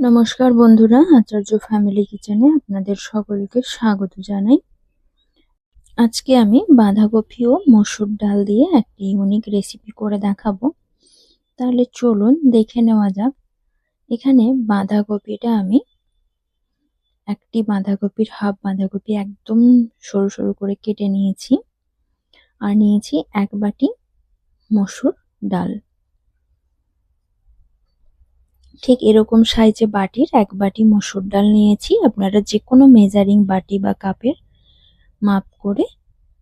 নমস্কার বন্ধুরা, আচার্য ফ্যামিলি কিচেনে আপনাদের সকলকে স্বাগত জানাই। আজকে আমি বাঁধাকপি ও মসুর ডাল দিয়ে একটি ইউনিক রেসিপি করে দেখাবো। তাহলে চলুন দেখে নেওয়া যাক। এখানে বাঁধাকপিটা আমি একটি বাঁধাকপির হাফ বাঁধাকপি একদম সরু সরু করে কেটে নিয়েছি। আর নিয়েছি এক বাটি মসুর ডাল। ঠিক এরকম সাইজে বাটির এক বাটি মসুর ডাল নিয়েছি। আপনারা যে কোনো মেজারিং বাটি বা কাপের মাপ করে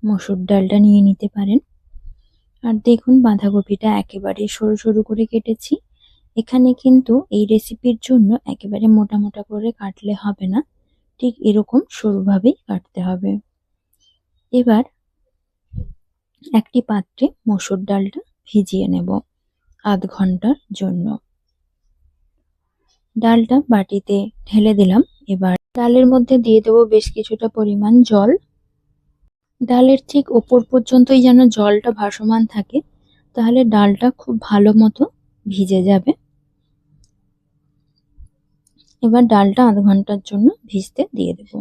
মসুর ডালটা নিয়ে নিতে পারেন। আর দেখুন, বাঁধাকপিটা একেবারে সরু সরু করে কেটেছি। এখানে কিন্তু এই রেসিপির জন্য একেবারে মোটা মোটা করে কাটলে হবে না। ঠিক এরকম সরুভাবেই কাটতে হবে। এবার একটি পাত্রে মসুর ডালটা ভিজিয়ে নেব আধ ঘণ্টার জন্য। ডালটা বাটিতে ঢেলে দিলাম। এবার ডালের মধ্যে দিয়ে দেবো বেশ কিছুটা পরিমাণ জল। ডালের ঠিক ওপর পর্যন্তই যেন জলটা ভাসমান থাকে, তাহলে ডালটা খুব ভালো মতো ভিজে যাবে। এবার ডালটা আধ ঘণ্টার জন্য ভিজতে দিয়ে দেব।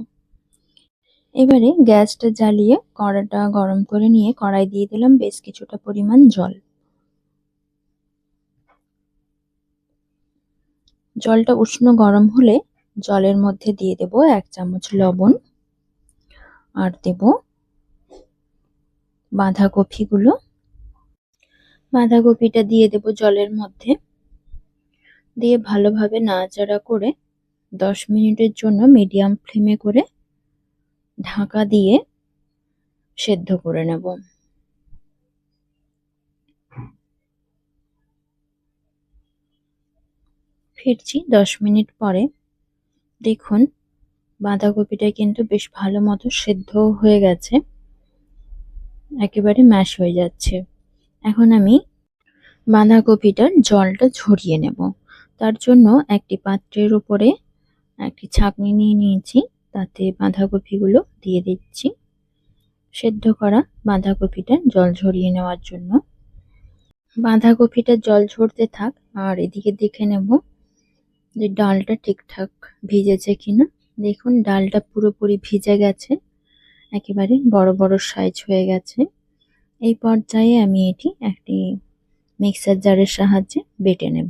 এবারে গ্যাসটা জ্বালিয়ে কড়াটা গরম করে নিয়ে কড়াই দিয়ে দিলাম বেশ কিছুটা পরিমাণ জল। জলটা উষ্ণ গরম হলে জলের মধ্যে দিয়ে দেব এক চামচ লবণ আর দেব বাঁধাকপিগুলো। বাঁধাকপিটা দিয়ে দেব জলের মধ্যে। দিয়ে ভালোভাবে নাড়াচাড়া করে দশ মিনিটের জন্য মিডিয়াম ফ্লেমে করে ঢাকা দিয়ে সেদ্ধ করে নেব। ফিরছি দশ মিনিট পরে। দেখুন, বাঁধাকপিটা কিন্তু বেশ ভালো মতো সেদ্ধ হয়ে গেছে। একেবারে ম্যাশ হয়ে যাচ্ছে। এখন আমি বাঁধাকপিটার জলটা ঝরিয়ে নেব। তার জন্য একটি পাত্রের উপরে একটি ছাঁকনি নিয়ে নিয়েছি। তাতে বাঁধাকপিগুলো দিয়ে দিচ্ছি। সেদ্ধ করা বাঁধাকপিটা জল ঝরিয়ে নেওয়ার জন্য। বাঁধাকপিটা জল ঝরতে থাক, আর এদিকে দেখে নেব যে ডালটা ঠিকঠাক ভিজেছে কিনা। দেখুন, ডালটা পুরোপুরি ভিজে গেছে, একেবারে বড় বড় সাইজ হয়ে গেছে। এই পর্যায়ে আমি এটি একটি মিক্সার জারের সাহায্যে বেটে নেব।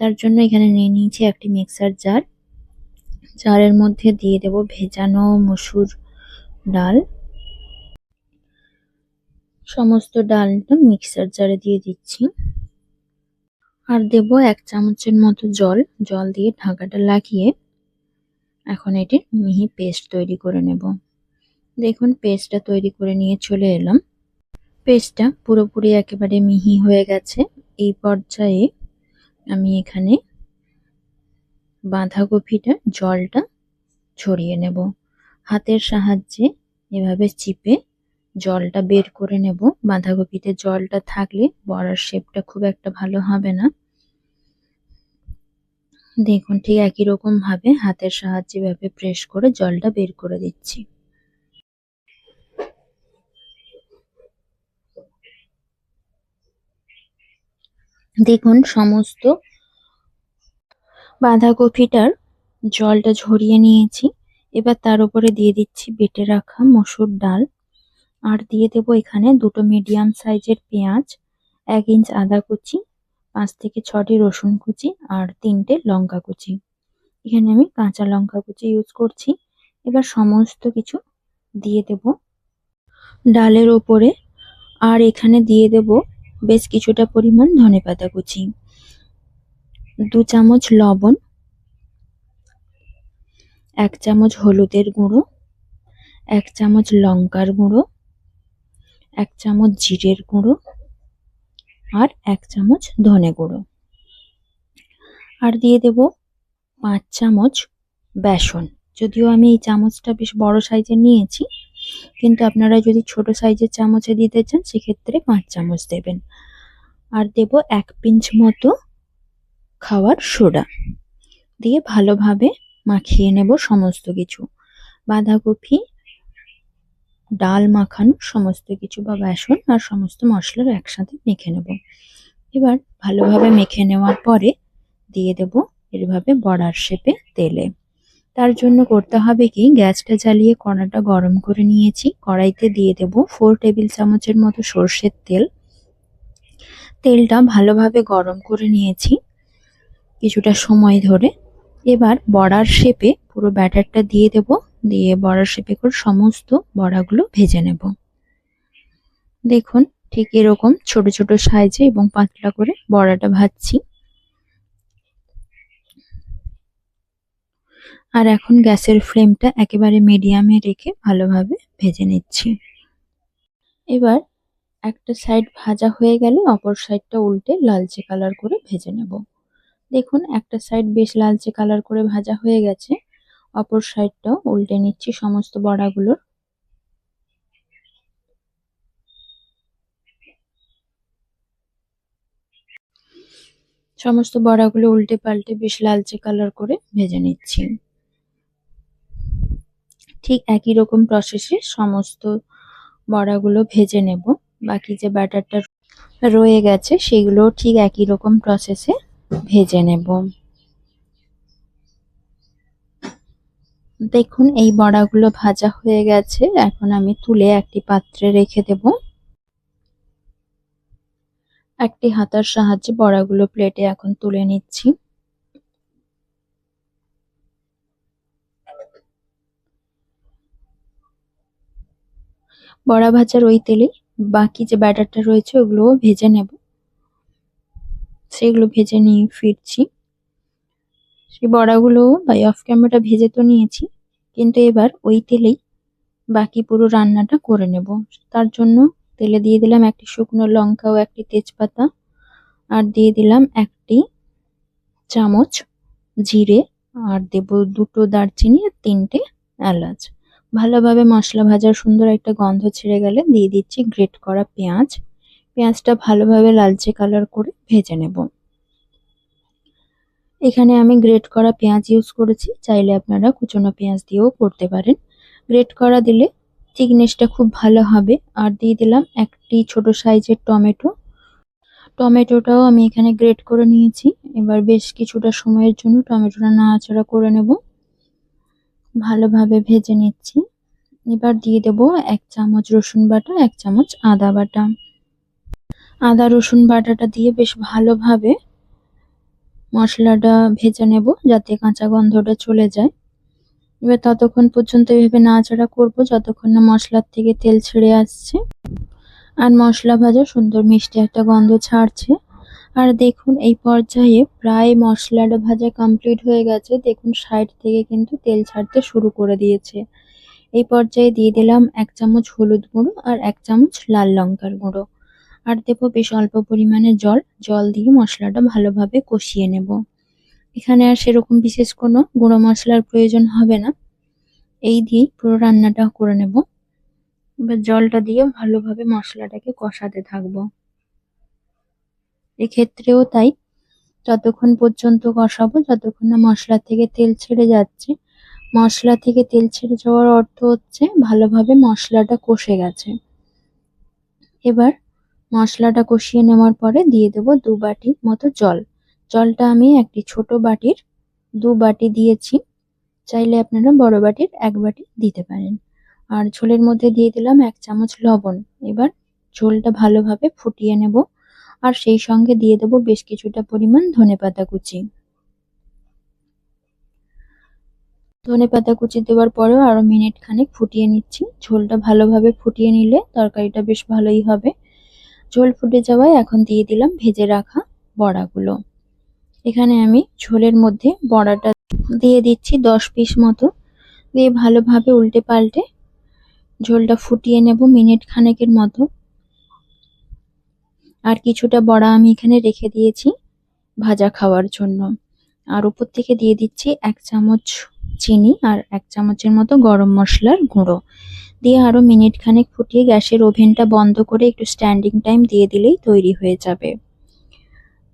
তার জন্য এখানে নিয়ে নিয়েছি একটি মিক্সার জার জারের মধ্যে দিয়ে দেব ভেজানো মসুর ডাল। সমস্ত ডালটা মিক্সার জারে দিয়ে দিচ্ছি। আর দেব এক চামচের মতো জল জল দিয়ে ঢাকাটা লাগিয়ে এখন এটি মিহি পেস্ট তৈরি করে নেব। দেখুন, পেস্টটা তৈরি করে নিয়ে চলে এলাম। পেস্টটা পুরোপুরি একেবারে মিহি হয়ে গেছে। এই পর্যায়ে আমি এখানে বাঁধাকপিটা, জলটা ছড়িয়ে নেব। হাতের সাহায্যে এভাবে চিপে জলটা বের করে নেব। বাঁধাকপিতে জলটা থাকলে বড়ার শেপটা খুব একটা ভালো হবে না। দেখুন, ঠিক একই রকম ভাবে হাতের সাহায্যে ভাবে প্রেস করে জলটা বের করে দিচ্ছি। দেখুন, সমস্ত বাঁধাকপিটার জলটা ঝরিয়ে নিয়েছি। এবার তার উপরে দিয়ে দিচ্ছি বেটে রাখা মসুর ডাল। আর দিয়ে দেবো এখানে দুটো মিডিয়াম সাইজের পেঁয়াজ, এক ইঞ্চ আদা কুচি, পাঁচ থেকে ছটি রসুন কুচি আর তিনটে লঙ্কা কুচি। এখানে আমি কাঁচা লঙ্কা কুচি ইউজ করছি। এবার সমস্ত কিছু দিয়ে দেব ডালের ওপরে। আর এখানে দিয়ে দেব বেশ কিছুটা পরিমাণ ধনেপাতা কুচি, দু চামচ লবণ, এক চামচ হলুদের গুঁড়ো, এক চামচ লঙ্কার গুঁড়ো এক চামচ জিরের গুঁড়ো আর এক চামচ ধনে গুঁড়ো। আর দিয়ে দেব পাঁচ চামচ বেসন। যদিও আমি এই চামচটা বেশ বড় সাইজের নিয়েছি, কিন্তু আপনারা যদি ছোট সাইজের চামচে দিতে চান, সেক্ষেত্রে পাঁচ চামচ দেবেন। আর দেব এক পিঞ্চ মতো খাওয়ার সোডা। দিয়ে ভালোভাবে মাখিয়ে নেব সমস্ত কিছু। বাঁধাকপি ডাল মাখানো, সমস্ত কিছু বা বেসন আর সমস্ত মশলার একসাথে মেখে নেব। এবার ভালোভাবে মেখে নেওয়ার পরে দিয়ে দেব এভাবে বড়ার শেপে তেলে। তার জন্য করতে হবে কি, গ্যাসটা জ্বালিয়ে কড়াটা গরম করে নিয়েছি। কড়াইতে দিয়ে দেব ফোর টেবিল চামচের মতো সর্ষের তেল। তেলটা ভালোভাবে গরম করে নিয়েছি কিছুটা সময় ধরে। এবার বড়ার শেপে পুরো ব্যাটারটা দিয়ে দেব। দিয়ে বড়া শেপে করে সমস্ত বড়াগুলো ভেজে নেব। দেখুন, ঠিক এরকম ছোট ছোট সাইজে এবং পাতলা করে বড়াটা ভাজছি। আর এখন গ্যাসের ফ্লেমটা একেবারে মিডিয়ামে রেখে ভালোভাবে ভেজে নিচ্ছি। এবার একটা সাইড ভাজা হয়ে গেলে অপর সাইডটা উল্টে লালচে কালার করে ভেজে নেব। দেখুন, একটা সাইড বেশ লালচে কালার করে ভাজা হয়ে গেছে। অপর সাইডটাও উল্টে নিচ্ছি সমস্ত বড়াগুলোর। সমস্ত বড়াগুলো উল্টে পাল্টে বেশ লালচে কালার করে ভেজে নিচ্ছি। ঠিক একই রকম প্রসেসে সমস্ত বড়াগুলো ভেজে নেব। বাকি যে ব্যাটারটা রয়ে গেছে সেগুলো ঠিক একই রকম প্রসেসে ভেজে নেব। দেখুন, এই বড়াগুলো ভাজা হয়ে গেছে। এখন আমি তুলে একটি পাত্রে রেখে দেব। একটি হাতার সাহায্যে বড়াগুলো প্লেটে এখন তুলে নিচ্ছি। বড়া ভাজার ওই তেলেই বাকি যে ব্যাটারটা রয়েছে ওগুলো ভেজে নেব। সেগুলো ভেজে নিয়ে ফিরছি। সেই বড়াগুলো বাই অফ ক্যামেরা ভেজে তো নিয়েছি, কিন্তু এবার ওই তেলেই বাকি পুরো রান্নাটা করে নেব। তার জন্য তেলে দিয়ে দিলাম একটি শুকনো লঙ্কা ও একটি তেজপাতা, আর দিয়ে দিলাম একটি চামচ জিরে, আর দেব দুটো দারচিনি আর তিনটে এলাচ। ভালোভাবে মশলা ভাজার সুন্দর একটা গন্ধ ছেড়ে গেলে দিয়ে দিচ্ছি গ্রেট করা পেঁয়াজ। পেঁয়াজটা ভালোভাবে লালচে কালার করে ভেজে নেব। এখানে আমি গ্রেট করা পেঁয়াজ ইউজ করেছি। চাইলে আপনারা কুচনো পেঁয়াজ দিয়েও করতে পারেন। গ্রেট করা দিলে থিকনেসটা খুব ভালো হবে। আর দিয়ে দিলাম একটি ছোট সাইজের টমেটো। টমেটোটাও আমি এখানে গ্রেট করে নিয়েছি। এবার বেশ কিছুটা সময়ের জন্য টমেটোটা নাড়াচাড়া করে নেব। ভালোভাবে ভেজে নিচ্ছি। এবার দিয়ে দেব এক চামচ রসুন বাটা, এক চামচ আদা বাটা। আদা রসুন বাটাটা দিয়ে বেশ ভালোভাবে মশলাটা ভেজে নেব যাতে কাঁচা গন্ধটা চলে যায়। এবার ততক্ষণ পর্যন্ত এভাবে নাড়াচাড়া করব যতক্ষণ না মশলার থেকে তেল ছেড়ে আসছে। আর মশলা ভাজা সুন্দর মিষ্টি একটা গন্ধ ছাড়ছে। আর দেখুন এই পর্যায়ে প্রায় মশলাটা ভাজা কমপ্লিট হয়ে গেছে। দেখুন সাইড থেকে কিন্তু তেল ছাড়তে শুরু করে দিয়েছে। এই পর্যায়ে দিয়ে দিলাম এক চামচ হলুদ গুঁড়ো আর এক চামচ লাল লঙ্কার গুঁড়ো। আর দেবো বেশ অল্প পরিমাণে জল। জল দিয়ে মশলাটা ভালোভাবে কষিয়ে নেব। এখানে আর সেরকম বিশেষ কোনো গুঁড়ো মশলার প্রয়োজন হবে না। এই দিয়েই পুরো রান্নাটা করে নেব। এবার জলটা দিয়ে ভালোভাবে মশলাটাকে কষাতে থাকব। এক্ষেত্রেও তাই, যতক্ষণ পর্যন্ত কষাবো, যতক্ষণ না মশলা থেকে তেল ছেড়ে যাচ্ছে, মশলা থেকে তেল ছেড়ে যাওয়ার অর্থ হচ্ছে ভালোভাবে মশলাটা কষে গেছে। এবার মশলাটা কষিয়ে নেওয়ার পরে দিয়ে দেবো দু বাটি মতো জল। জলটা আমি একটি ছোট বাটির দু বাটি দিয়েছি। চাইলে আপনারা বড় বাটির এক বাটি দিতে পারেন। আর ঝোলের মধ্যে দিয়ে দিলাম এক চামচ লবণ। এবার ঝোলটা ভালোভাবে ফুটিয়ে নেব। আর সেই সঙ্গে দিয়ে দেবো বেশ কিছুটা পরিমাণ ধনেপাতা কুচি। ধনেপাতা কুচি দেওয়ার পরেও আরও মিনিট খানেক ফুটিয়ে নিচ্ছি। ঝোলটা ভালোভাবে ফুটিয়ে নিলে তরকারিটা বেশ ভালোই হবে। ঝোল ফুটে যাওয়ায় এখন দিয়ে দিলাম ভেজে রাখা বড়াগুলো। এখানে আমি ঝোলের মধ্যে বড়াটা দিয়ে দিচ্ছি দশ পিস মতো। দিয়ে ভালোভাবে উল্টে পাল্টে ঝোলটা ফুটিয়ে নেব মিনিট খানেকের মতো। আর কিছুটা বড়া আমি এখানে রেখে দিয়েছি ভাজা খাওয়ার জন্য। আর উপর থেকে দিয়ে দিচ্ছি এক চামচ চিনি আর এক চামচের মতো গরম মশলার গুঁড়ো। দিয়ে আরও মিনিট খানেক ফুটিয়ে গ্যাসের ওভেনটা বন্ধ করে একটু স্ট্যান্ডিং টাইম দিয়ে দিলেই তৈরি হয়ে যাবে।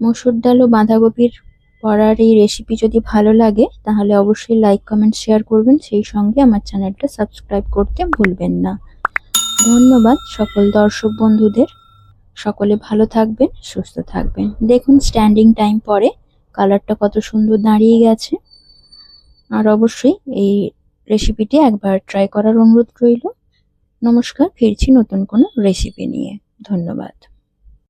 মসুর ডাল ও বাঁধাকপির পড়ার এই রেসিপি যদি ভালো লাগে, তাহলে অবশ্যই লাইক কমেন্ট শেয়ার করবেন। সেই সঙ্গে আমার চ্যানেলটা সাবস্ক্রাইব করতে ভুলবেন না। ধন্যবাদ সকল দর্শক বন্ধুদের। সকলে ভালো থাকবেন, সুস্থ থাকবেন। দেখুন স্ট্যান্ডিং টাইম পরে কালারটা কত সুন্দর দাঁড়িয়ে গেছে। আর অবশ্যই এই রেসিপিটি একবার ট্রাই করার অনুরোধ রইল। নমস্কার ফিরছি নতুন কোনো রেসিপি নিয়ে। ধন্যবাদ।